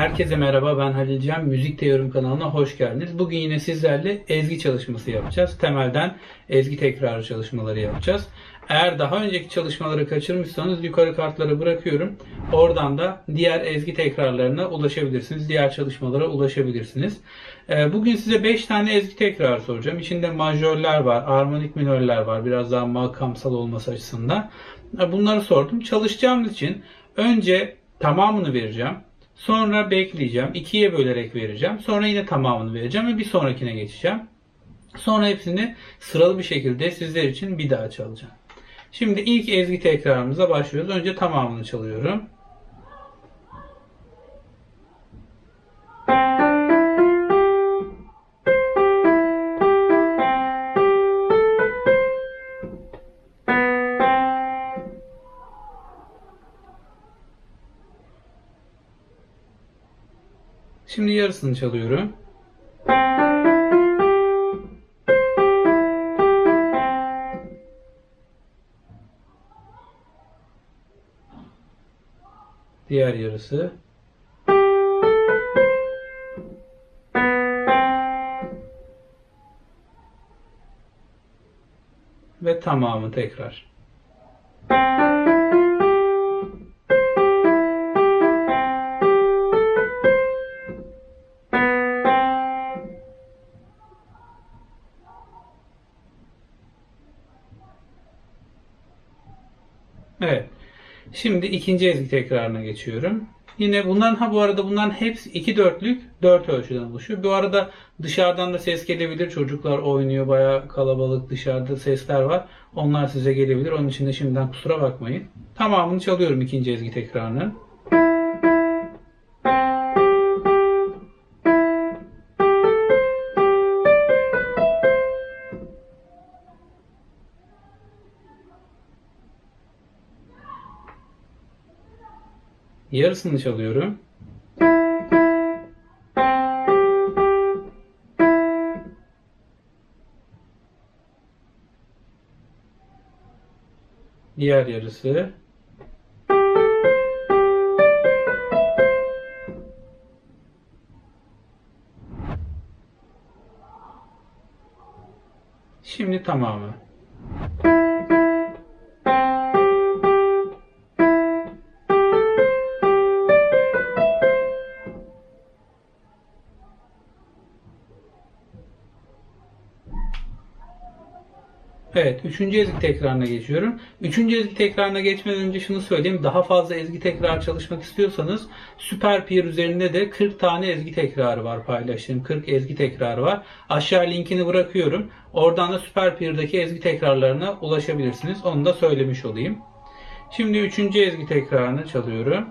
Herkese merhaba ben Halil Can. Müzik Teorim kanalına hoş geldiniz. Bugün yine sizlerle ezgi çalışması yapacağız. Temelden ezgi tekrarı çalışmaları yapacağız. Eğer daha önceki çalışmaları kaçırmışsanız yukarı kartları bırakıyorum. Oradan da diğer ezgi tekrarlarına ulaşabilirsiniz. Diğer çalışmalara ulaşabilirsiniz. Ee, Bugün size 5 tane ezgi tekrar soracağım. İçinde majörler var, armonik minörler var. Biraz daha makamsal olması açısından. Ee, Bunları sordum. Çalışacağımız için önce tamamını vereceğim. Sonra bekleyeceğim. ikiye bölerek vereceğim. Sonra yine tamamını vereceğim ve bir sonrakine geçeceğim. Sonra hepsini sıralı bir şekilde sizler için bir daha çalacağım. Şimdi ilk ezgi tekrarımıza başlıyoruz. Önce tamamını çalıyorum. Şimdi yarısını çalıyorum. Diğer yarısı. Ve tamamı tekrar. Şimdi ikinci ezgi tekrarına geçiyorum. Yine bunların ha bu arada bunların hepsi iki dörtlük dört ölçüden oluşuyor. Bu arada dışarıdan da ses gelebilir. Çocuklar oynuyor bayağı kalabalık dışarıda sesler var. Onlar size gelebilir. Onun için de şimdiden kusura bakmayın. Tamamını çalıyorum ikinci ezgi tekrarını. Yarısını çalıyorum. Diğer yarısı. Şimdi tamamı. Evet, üçüncü ezgi tekrarına geçiyorum. Üçüncü ezgi tekrarına geçmeden önce şunu söyleyeyim. Daha fazla ezgi tekrar çalışmak istiyorsanız Süper Peer üzerinde de 40 tane ezgi tekrarı var paylaştığım. 40 ezgi tekrarı var. Aşağı linkini bırakıyorum. Oradan da Süper Peer'daki ezgi tekrarlarına ulaşabilirsiniz. Onu da söylemiş olayım. Şimdi üçüncü ezgi tekrarını çalıyorum.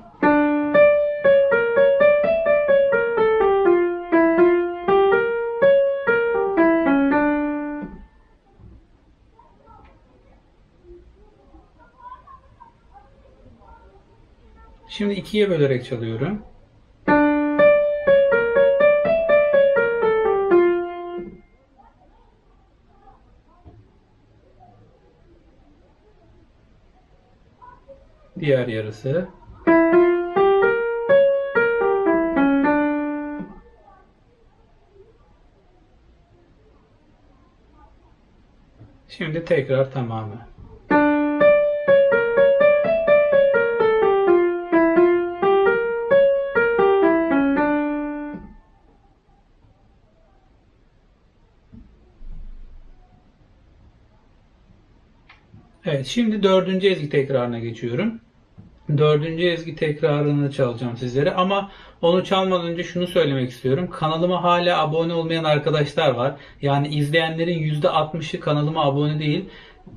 Şimdi ikiye bölerek çalıyorum. Diğer yarısı. Şimdi tekrar tamamı. Evet, şimdi dördüncü ezgi tekrarına geçiyorum. Dördüncü ezgi tekrarını çalacağım sizlere ama onu çalmadan önce şunu söylemek istiyorum. Kanalıma hala abone olmayan arkadaşlar var. Yani izleyenlerin %60'ı kanalıma abone değil.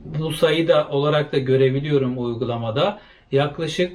Bu sayı da olarak da görebiliyorum uygulamada. Yaklaşık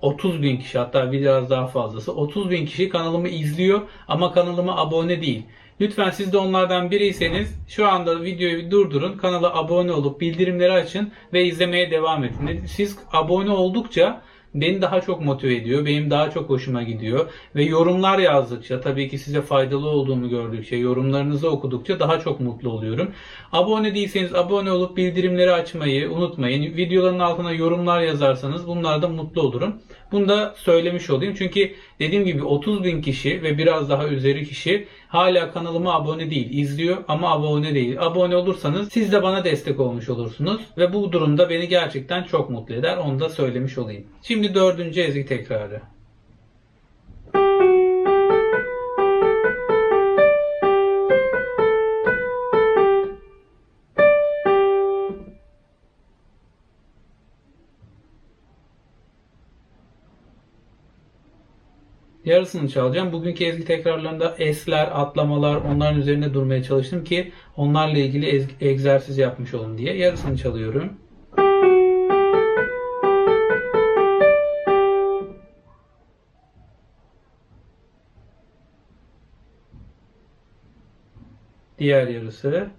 30 bin kişi hatta biraz daha fazlası 30 bin kişi kanalımı izliyor ama kanalıma abone değil. Lütfen siz de onlardan biriyseniz şu anda videoyu durdurun. Kanala abone olup bildirimleri açın ve izlemeye devam edin. Siz abone oldukça beni daha çok motive ediyor. Benim daha çok hoşuma gidiyor. Ve yorumlar yazdıkça tabii ki size faydalı olduğumu gördükçe, yorumlarınızı okudukça daha çok mutlu oluyorum. Abone değilseniz abone olup bildirimleri açmayı unutmayın. Videoların altına yorumlar yazarsanız bunlarda mutlu olurum. Bunu da söylemiş olayım. Çünkü dediğim gibi 30 bin kişi ve biraz daha üzeri kişi hala kanalıma abone değil. izliyor ama abone değil. Abone olursanız siz de bana destek olmuş olursunuz. Ve bu durumda beni gerçekten çok mutlu eder. Onu da söylemiş olayım. Şimdi dördüncü ezgi tekrarı. Yarısını çalacağım. Bugünkü ezgi tekrarlarında esler, atlamalar onların üzerinde durmaya çalıştım ki onlarla ilgili egzersiz yapmış olun diye. Yarısını çalıyorum. Diğer yarısı.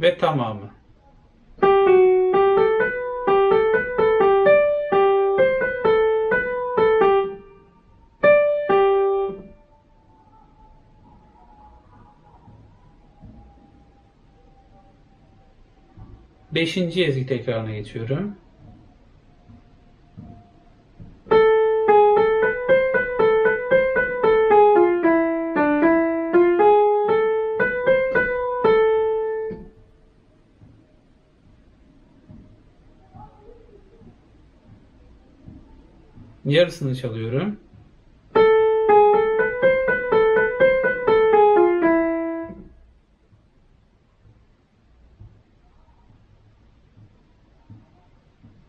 Ve tamamı. Beşinci ezgi tekrarına geçiyorum. Yarısını çalıyorum.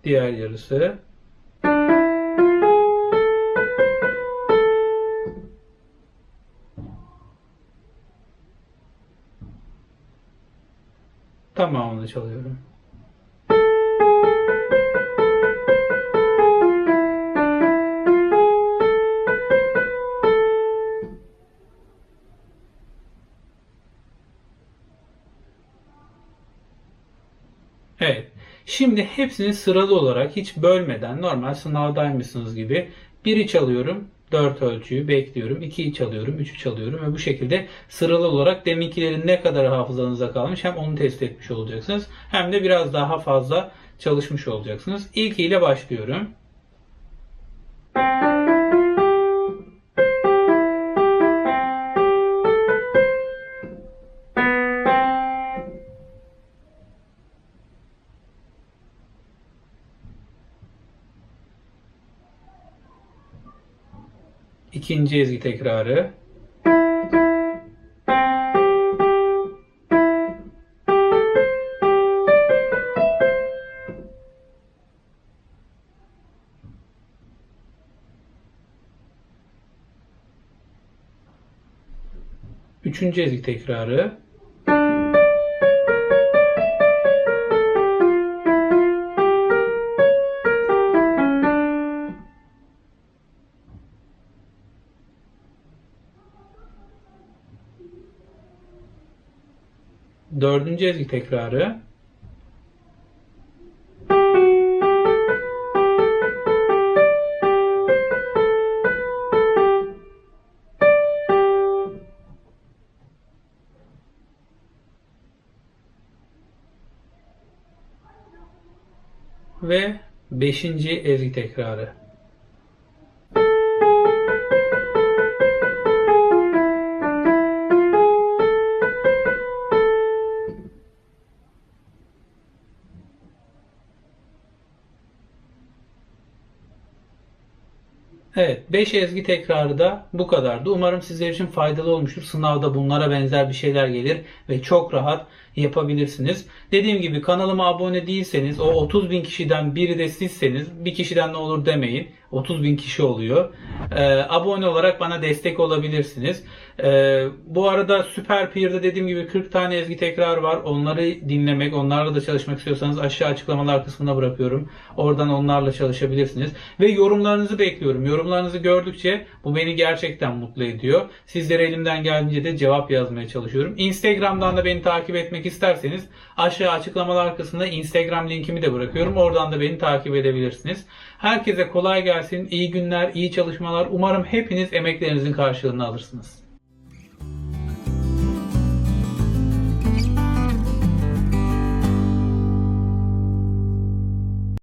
Diğer yarısı. Tamamını çalıyorum. Evet. Şimdi hepsini sıralı olarak hiç bölmeden normal sınavdaymışsınız gibi biri çalıyorum. 4 ölçüyü bekliyorum. 2'yi çalıyorum. 3'ü çalıyorum ve bu şekilde sıralı olarak deminkilerin ne kadar hafızanıza kalmış hem onu test etmiş olacaksınız. Hem de biraz daha fazla çalışmış olacaksınız. İlkiyle başlıyorum. İkinci ezgi tekrarı. Üçüncü ezgi tekrarı. Dördüncü ezgi tekrarı. Ve beşinci ezgi tekrarı. Evet, 5 ezgi tekrarı da bu kadardı. Umarım sizler için faydalı olmuştur. Sınavda bunlara benzer bir şeyler gelir ve çok rahat yapabilirsiniz. Dediğim gibi kanalıma abone değilseniz, o 30 bin kişiden biri de sizseniz, bir kişiden ne olur demeyin. 30 bin kişi oluyor. Ee, abone olarak bana destek olabilirsiniz. Ee, bu arada Süper Peer'de dediğim gibi 40 tane ezgi tekrar var. Onları dinlemek, onlarla da çalışmak istiyorsanız aşağı açıklamalar kısmına bırakıyorum. Oradan onlarla çalışabilirsiniz. Ve yorumlarınızı bekliyorum. Yorumlarınızı gördükçe bu beni gerçekten mutlu ediyor. Sizlere elimden geldiğince de cevap yazmaya çalışıyorum. Instagram'dan da beni takip etmek isterseniz aşağı açıklamalar kısmında Instagram linkimi de bırakıyorum. Oradan da beni takip edebilirsiniz. Herkese kolay gelsin. İyi günler, iyi çalışmalar. Umarım hepiniz emeklerinizin karşılığını alırsınız.